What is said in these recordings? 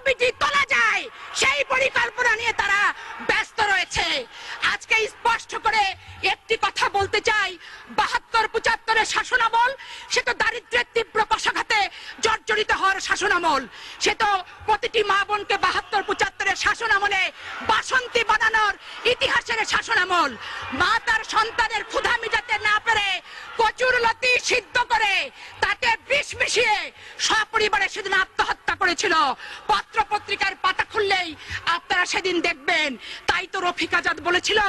ছবিটি তোলা যায়, সেই পরিকল্পনা নিয়ে তারা ব্যস্ত রয়েছে। আজকে স্পষ্ট করে একটি কথা বলতে চাই। বাহাত্তর, পঁচাত্তরের শাসনামল, সে তো দারিদ্রের তীব্র কষাঘাতে জর্জরিত হওয়ার শাসনামল। সে তো প্রতিটি মা বোনকে বাহাত্তর, পঁচাত্তরের শাসনামলে বাসন্তী বানানোর ইতিহাসের শাসনামল। মা তার সন্তানের লতি সিদ্ধ করে তাতে বিষ মিশিয়ে সপরিবারে সেদিন আত্মহত্যা করেছিল। পত্র পত্রিকার পাতা খুললেই আপনারা সেদিন দেখবেন। তাই তো রফিক আজাদ বলেছিল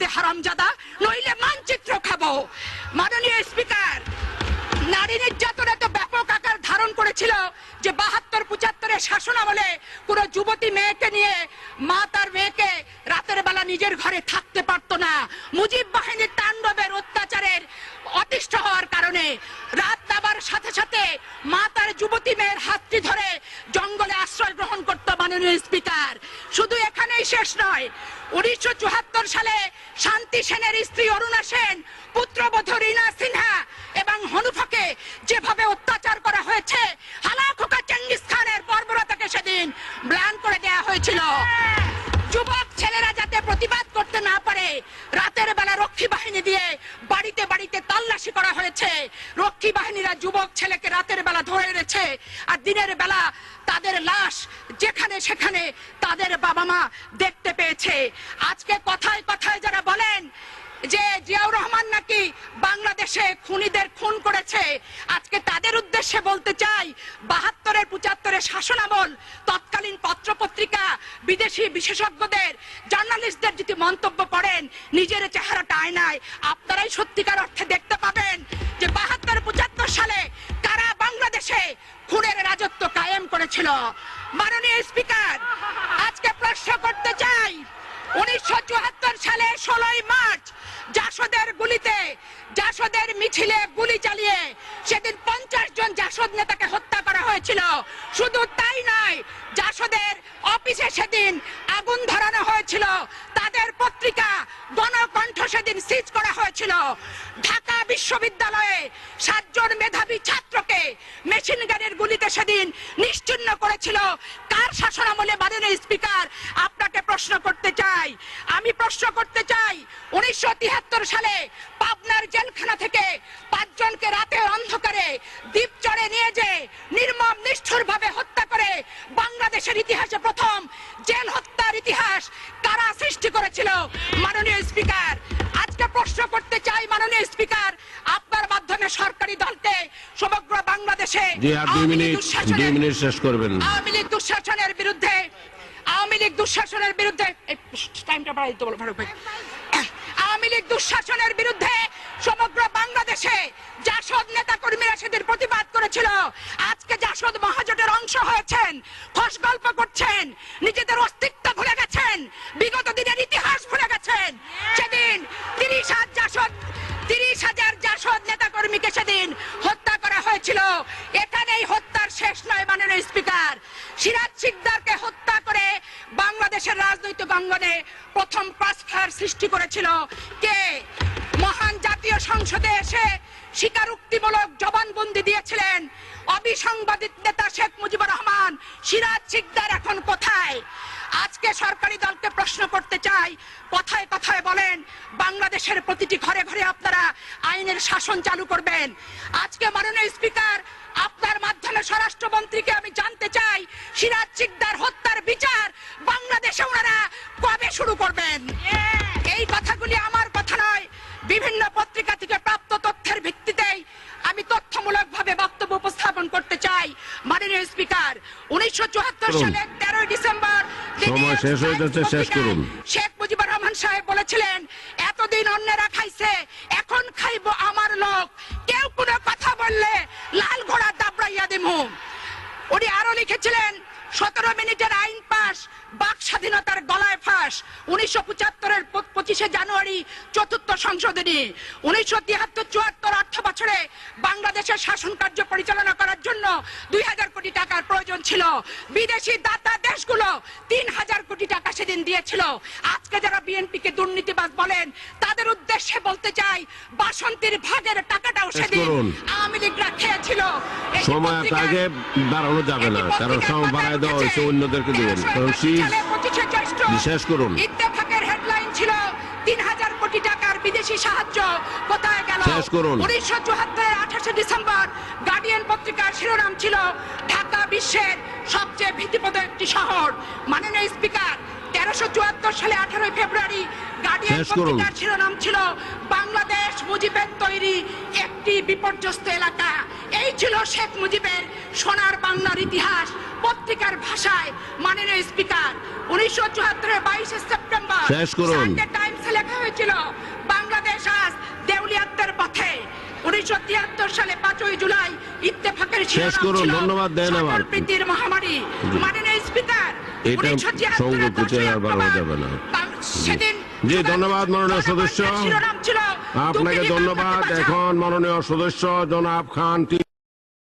দে হারামজাদা নইলে মানচিত্র খাব। মাননীয় স্পিকার, নারী নির্যাতন এত ব্যাপক আকার ধারণ করেছিল যে বাহাত্তর, পঁচাত্তরের শাসন আমলে কোন যুবতী মেয়েকে নিয়ে মা তার মেয়েকে রাতের বেলা নিজের ঘরে থাকতে পারতো না। মুজিব বাহিনীর সাথে সাথে মা তার যুবতী মেয়ের হাতটি ধরে জঙ্গলে আশ্রয় গ্রহণ করতো মাননীয় স্পিকার। শুধু এখানেই শেষ নয়, উনিশশো সালে শান্তি সেনের স্ত্রী অরুণা সেন, পুত্রবধূ রীনা সিনহা এবং হনুফাকে যেভাবে অত্যাচার করা হয়েছে, হালাখোকা চেঙ্গিস খানের বর্বরতাকে সেদিন ব্লান করে দেয়া হয়েছিল। রাতের বেলা রক্ষী বাহিনী দিয়ে বাড়িতে বাড়িতে তল্লাশি করা হয়েছে। রক্ষী বাহিনীরা যুবক ছেলেকে রাতের বেলা ধরে এনেছে আর দিনের বেলা তাদের লাশ যেখানে সেখানে তাদের বাবা মা দেখতে পেয়েছে। আজকে কথায় কথায় যারা বলেন যে জিয়াউর রহমান নাকি বাংলাদেশে খুনিদের খুন করেছে, আজকে তাদের উদ্দেশ্যে বলতে চাই, বাহাত্তরের পঁচাত্তরের শাসনামল, তৎকালীন পত্র পত্রিকা বিদেশি বিশেষজ্ঞদের, জার্নালিস্টদের যদি মন্তব্য পড়েন নিজের চেহারাটা আয়নায় আপনারাই সত্যিকার অর্থে দেখতে পাবেন যে বাহাত্তর পঁচাত্তর সালে কারা বাংলাদেশে খুনের রাজত্ব কায়েম করেছিল। মাননীয় স্পিকার, আজকে প্রশ্ন করতে চাই, উনিশশো চুয়াত্তর সালে ষোলোই মার্চ জাসদের গুলিতে, জাসদের মিছিলে গুলি চালিয়ে সেদিন পঞ্চাশ জন জাসদ নেতাকে হত্যা করা হয়েছিল। শুধু তাই নয়, জাসদের অফিসে সেদিন আগুন ধরানো হয়েছিল। তাদের পত্রিকা গণকণ্ঠ সেদিন সিজ করা হয়েছিল। ঢাকা বিশ্ববিদ্যালয়ে সাতজন মেধাবী ছাত্রকে মেশিন গানের গুলিতে সেদিন নিশ্চিন্ন করেছিল। কার শাসন আমলে মাননীয় স্পিকার? আপনাকে প্রশ্ন করতে চাই। আমি প্রশ্ন করতে চাই, উনিশশো তিয়াত্তর সালে পাবনার জেলখানা থেকে পাঁচজনকে রাতে অন্ধকারে দ্বীপ চড়ে নিয়ে যে নির্মম নিষ্ঠুর ভাবে হত্যা করে বাংলাদেশের ইতিহাসে প্রথম জেল হত্যার ইতিহাস কারা সৃষ্টি করেছিল? মাননীয় স্পিকার, আজকে প্রশ্ন করতে চাই মাননীয় স্পিকার মাধ্যমে সরকারি দলকে সমগ্র বাংলাদেশে শেষ করবেন। আওয়ামী লীগ দুঃশাসনের বিরুদ্ধে আওয়ামী লীগ দুঃশাসনের বিরুদ্ধে টাইমটা বাড়াই দিতে বলো ফারুক ভাই। আওয়ামী লীগ দুঃশাসনের বিরুদ্ধে সমগ্র বাংলাদেশে জাসদ নেতা কর্মীরা সেদিন প্রতিবাদ করেছিল। আজকে জাসদ মহাজোটের অংশ হয়েছেন খস গল্প করছেন নিজেদের অস্তিত্ব কর্মীকে সেদিন হত্যা করা হয়েছিল। এখানেই হত্যার শেষ নয় মাননীয় স্পিকার। সিরাজ সিকদারকে হত্যা করে বাংলাদেশের রাজনৈতিক অঙ্গনে প্রথম ক্রসফায়ার সৃষ্টি করেছিল। কে? মহান জাতীয় সংসদে এসে স্বীকারোক্তিমূলক জবানবন্দি দিয়েছিলেন। অবিসংবাদিত নেতা শেখ মুজিবুর রহমান, সিরাজ সিকদার এখন আজকে সরকারি দলকে প্রশ্ন করতে চাই। কথায় কথায় বলেন বাংলাদেশের প্রতিটি ঘরে ঘরে আপনারা আইনের শাসন চালু করবেন। আজকে মাননীয় স্পিকার আপনার মাধ্যমে স্বরাষ্ট্রমন্ত্রীকে আমি জানতে চাই সিরাজ চিকদার হত্যার বিচার বাংলাদেশে ওনারা কবে শুরু করবেন? এই কথাগুলি আমার কথা নয় বিভিন্ন পত্রিকা থেকে প্রাপ্ত তথ্যের ভিত্তিতেই আমি তথ্যমূলক ভাবে বক্তব্য উপস্থাপন করতে চাই। মাননীয় স্পিকার উনিশশো চুয়াত্তর করুন। সালের তেরোই ডিসেম্বর তিনি সময় শেষ হয়ে যাচ্ছে, শেষ করুন। শেখ মুজিবুর রহমান সাহেব বলেছিলেন এতদিন অন্যেরা খাইছে এখন খাইবো আমার লোক। কেউ কোনো কথা বললে লাল ঘোড়া দাবড়াইয়া দিমু। উনি আরও লিখেছিলেন সতেরো মিনিটের আইন পাস বাক স্বাধীনতার গলায় ফাঁস। উনিশশো পঁচাত্তরের পঁচিশে জানুয়ারি চতুর্থ সংশোধনী। উনিশশো তিয়াত্তর চুয়াত্তর অর্থ বছরে বাংলাদেশের শাসন কার্য পরিচালনা করার জন্য দুই হাজার কোটি টাকার প্রয়োজন ছিল। বিদেশি দাতা দেশগুলো তিন হাজার কোটি টাকা সেদিন দিয়েছিল। আজকে যারা বিএনপি কে দুর্নীতিবাজ বলেন তাদের উদ্দেশ্যে বলতে চাই বাসন্তীর ভাগের টাকাটাও সেদিন। আওয়ামী লীগরা খেয়েছিল। সময় আগে দাঁড়ানো যাবে না কারণ সময় বাড়ায় দেওয়া হয়েছে অন্যদেরকে দেবেন। কারণ শীষ শেষ করুন। ইত্তেফাকের হেডলাইন ছিল তিন হাজার কোটি টাকার বিদেশি সাহায্য কোথায় গেল? উনিশশো চুয়াত্তর আঠাশে ডিসেম্বর গার্ডিয়ান পত্রিকার শিরোনাম ছিল ঢাকা বিশ্বের সবচেয়ে ভীতিপদ একটি শহর। মাননীয় স্পিকার তেরোশো চুয়াত্তর সালে আঠারোই ফেব্রুয়ারি গার্ডিয়ান পত্রিকার শিরোনাম ছিল বাংলাদেশ মুজিবের তৈরি একটি বিপর্যস্ত এলাকা। এই ছিল শেখ মুজিবের সোনার বাংলার ইতিহাস পত্রিকার ভাষায় মাননীয় স্পিকার। উনিশশো চুয়াত্তরের বাইশে সেপ্টেম্বর সানডে টাইমসে লেখা হয়েছিল বাংলাদেশ আজ দেউলিয়াত্বের পথে উনিশশো তিয়াত্তর সালে পাঁচই জুলাই ইত্তেফাকের ধন্যবাদ দেন আমার। প্রীতির মহামারী। মাননীয় স্পিকার এটা 1976 সংযোগ আর বাড়ানো যাবে না। সেদিন জি, ধন্যবাদ মাননীয় সদস্য। আপনাকে ধন্যবাদ এখন মাননীয় সদস্য জনাব খান